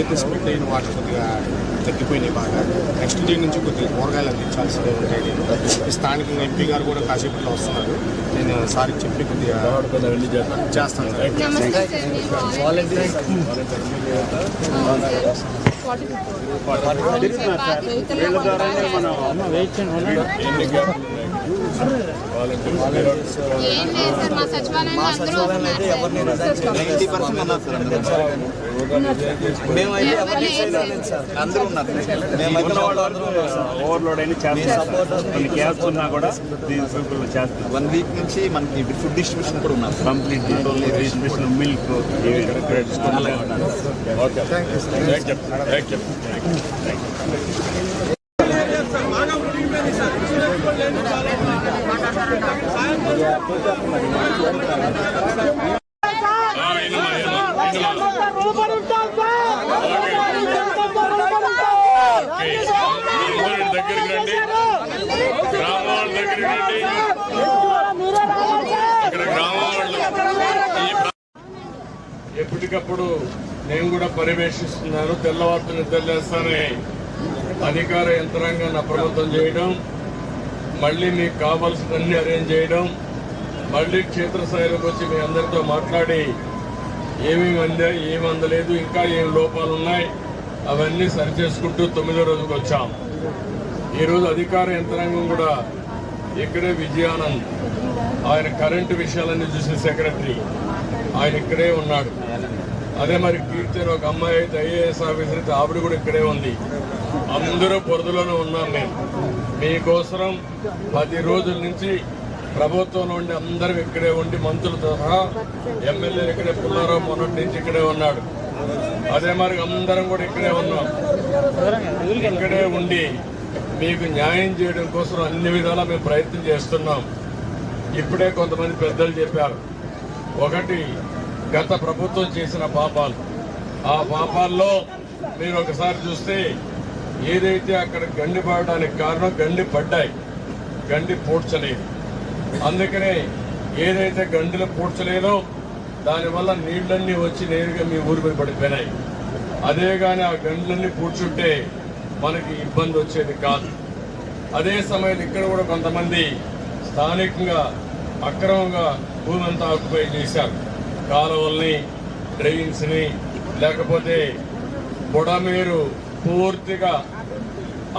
ఇప్పుడైతే స్ప్లిట్ అయిన వాటర్ కొద్దిగా తగ్గిపోయినాయి బాగా నెక్స్ట్ డే నుంచి కొద్దిగా కూరగాయలు అందించాల్సి ఉంటాయి ఈ స్థానికంగా ఎంపీ గారు కూడా కాసేపట్లో వస్తున్నారు నేను సార్కి చెప్పి కొద్దిగా చేస్తాను సార్ మా సార్ మేమైతే అందరూ ఉన్నారు మేమైతే ఓవర్లోడ్ ఉన్నా కూడా వన్ వీక్ నుంచి మనకి ఫుడ్ డిస్ట్రిబ్యూషన్ కూడా ఉన్నారు కంప్లీట్ డిస్ట్రిబ్యూషన్ మిల్క్ ఓకే దగ్గరికి రండి గ్రామాల దగ్గరికి రండి ఇక్కడ గ్రామాలు ఎప్పటికప్పుడు నేను కూడా పర్యవేక్షిస్తున్నాను తెల్లవారుతూ నిద్రలేస్తానే అధికార యంత్రాంగాన్ని అప్రమత్తం చేయడం మళ్ళీ మీకు కావాల్సినన్ని అరేంజ్ చేయడం మళ్ళీ క్షేత్రస్థాయిలోకి వచ్చి మీ అందరితో మాట్లాడి ఏమేమి అందా ఏమి అందలేదు ఇంకా ఏం లోపాలు ఉన్నాయి అవన్నీ సరిచేసుకుంటూ తొమ్మిదో రోజుకి వచ్చాం. ఈరోజు అధికార యంత్రాంగం కూడా ఇక్కడే విజయానంద్ ఆయన కరెంటు విషయాలన్నీ చూసిన సెక్రటరీ ఆయన ఇక్కడే ఉన్నాడు. అదే మరి కీర్తన ఒక అమ్మాయి అయితే ఐఏఎస్ ఆఫీసర్ అయితే ఆవిడ కూడా ఇక్కడే ఉంది. అందరూ పొరదులోనే ఉన్నాం మేము. మీకోసరం పది రోజుల నుంచి ప్రభుత్వంలో ఉండి అందరం ఇక్కడే ఉండి మంత్రులతో సహా ఎమ్మెల్యే ఇక్కడే పుల్లారావు మొన్నటి నుంచి ఇక్కడే ఉన్నాడు. అదే మరి అందరం కూడా ఇక్కడే ఉన్నాం. ఇక్కడే ఉండి మీకు న్యాయం చేయడం కోసం అన్ని విధాలా మేము ప్రయత్నం చేస్తున్నాం. ఇప్పుడే కొంతమంది పెద్దలు చెప్పారు. ఒకటి గత ప్రభుత్వం చేసిన పాపాలు. ఆ పాపాల్లో మీరు ఒకసారి చూస్తే ఏదైతే అక్కడ గండి పడడానికి కారణం గండి పడ్డాయి. గండి పూడ్చలేదు. అందుకనే ఏదైతే గండిలు పూడ్చలేదో దానివల్ల నీళ్ళన్నీ వచ్చి నేరుగా మీ ఊరి మీద పడిపోయినాయి. అదే కానీ ఆ గండ్లన్నీ పూడ్చుంటే మనకి ఇబ్బంది వచ్చేది కాదు. అదే సమయంలో ఇక్కడ కూడా కొంతమంది స్థానికంగా అక్రమంగా భూమి అంతా ఆక్యుపై చేశారు. కాలువల్ని డ్రైవింగ్స్ని లేకపోతే బుడమేరు పూర్తిగా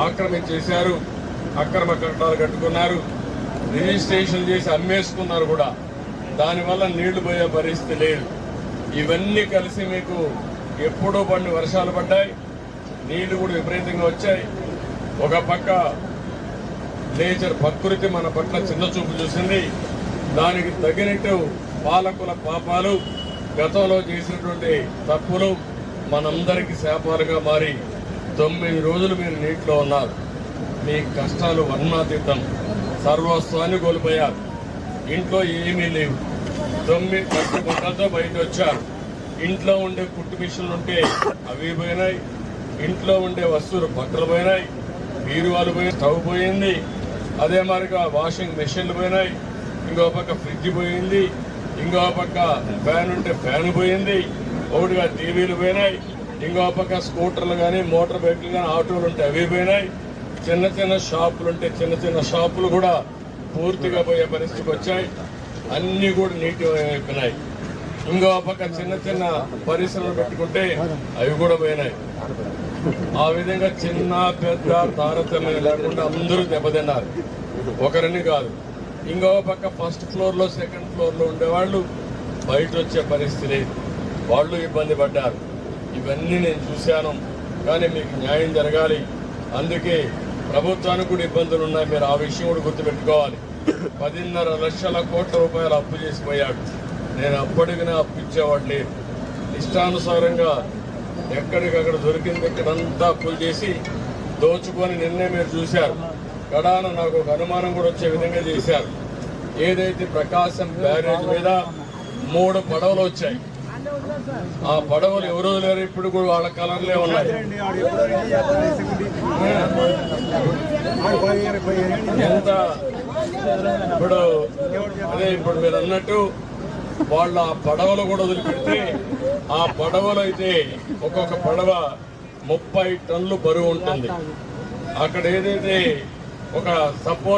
ఆక్రమించేశారు. అక్రమ కట్టడాలు కట్టుకున్నారు. రిజిస్ట్రేషన్ చేసి అమ్మేసుకున్నారు కూడా. దానివల్ల నీళ్ళు పోయే పరిస్థితి లేదు. ఇవన్నీ కలిసి మీకు ఎప్పుడో పడిన వర్షాలు పడ్డాయి. నీళ్ళు కూడా విపరీతంగా వచ్చాయి. ఒక పక్క నేచర్ ప్రకృతి మన పట్ల చిన్న చూపు చూసింది. దానికి తగినట్టు పాలకుల పాపాలు గతంలో చేసినటువంటి తప్పులు మనందరికీ శాపాలుగా మారి తొమ్మిది రోజులు మీరు నీటిలో ఉన్నారు. మీ కష్టాలు వర్ణాతీతం. సర్వస్వాన్ని కోల్పోయారు. ఇంట్లో ఏమీ లేవు. తొమ్మిది పట్టు గుంటలతో బయట వచ్చారు. ఇంట్లో ఉండే కుట్టు మిషన్లు ఉంటే అవి పోయినాయి. ఇంట్లో ఉండే వస్తువులు బట్టలు పోయినాయి. బీరువాలు పోయి స్టవ్ పోయింది. అదే మాదిరిగా వాషింగ్ మెషిన్లు పోయినాయి. ఇంకో పక్క ఫ్రిడ్జ్ పోయింది. ఇంకో పక్క ఫ్యాన్ ఉంటే ఫ్యాన్ పోయింది. ఒకటిగా టీవీలు పోయినాయి. ఇంకో పక్క స్కూటర్లు కానీ మోటార్ బైక్లు కానీ ఆటోలు ఉంటే అవి పోయినాయి. చిన్న చిన్న షాపులు ఉంటే చిన్న చిన్న షాపులు కూడా పూర్తిగా పోయే పరిస్థితికి వచ్చాయి. అన్నీ కూడా నీటి అయిపోయినాయి. ఇంకో పక్క చిన్న చిన్న పరిశ్రమలు పెట్టుకుంటే అవి కూడా పోయినాయి. ఆ విధంగా చిన్న పెద్ద తారతమ్యం లేకుండా అందరూ దెబ్బతిన్నారు. ఒకరిని కాదు. ఇంకో పక్క ఫస్ట్ ఫ్లోర్లో సెకండ్ ఫ్లోర్లో ఉండేవాళ్ళు బయట వచ్చే పరిస్థితి లేదు. వాళ్ళు ఇబ్బంది పడ్డారు. ఇవన్నీ నేను చూశాను. కానీ మీకు న్యాయం జరగాలి. అందుకే ప్రభుత్వానికి కూడా ఇబ్బందులు ఉన్నాయి. మీరు ఆ విషయం కూడా గుర్తుపెట్టుకోవాలి. పదిన్నర లక్షల కోట్ల రూపాయలు అప్పు చేసిపోయాడు. నేను అప్పటికినా అప్పు ఇచ్చేవాడు లేదు ఇష్టానుసారంగా ఎక్కడికక్కడ దొరికింది ఇక్కడంతా అప్పులు చేసి దోచుకొని నిన్నే మీరు చూశారు. కడాన నాకు ఒక అనుమానం కూడా వచ్చే విధంగా చేశారు. ఏదైతే ప్రకాశం బ్యారేజ్ మీద మూడు పడవలు వచ్చాయి. ఆ పడవలు ఎవరో లేరు ఇప్పుడు కూడా వాళ్ళ కలర్లే ఉన్నాయి. ఎంత? ఇప్పుడు అదే ఇప్పుడు మీరు అన్నట్టు వాళ్ళ ఆ పడవలు కూడా వదిలిపెడితే ఆ పడవలు అయితే ఒక్కొక్క పడవ ముప్పై టన్నులు బరువు ఉంటుంది. అక్కడ ఏదైతే ఒక సపోర్ట్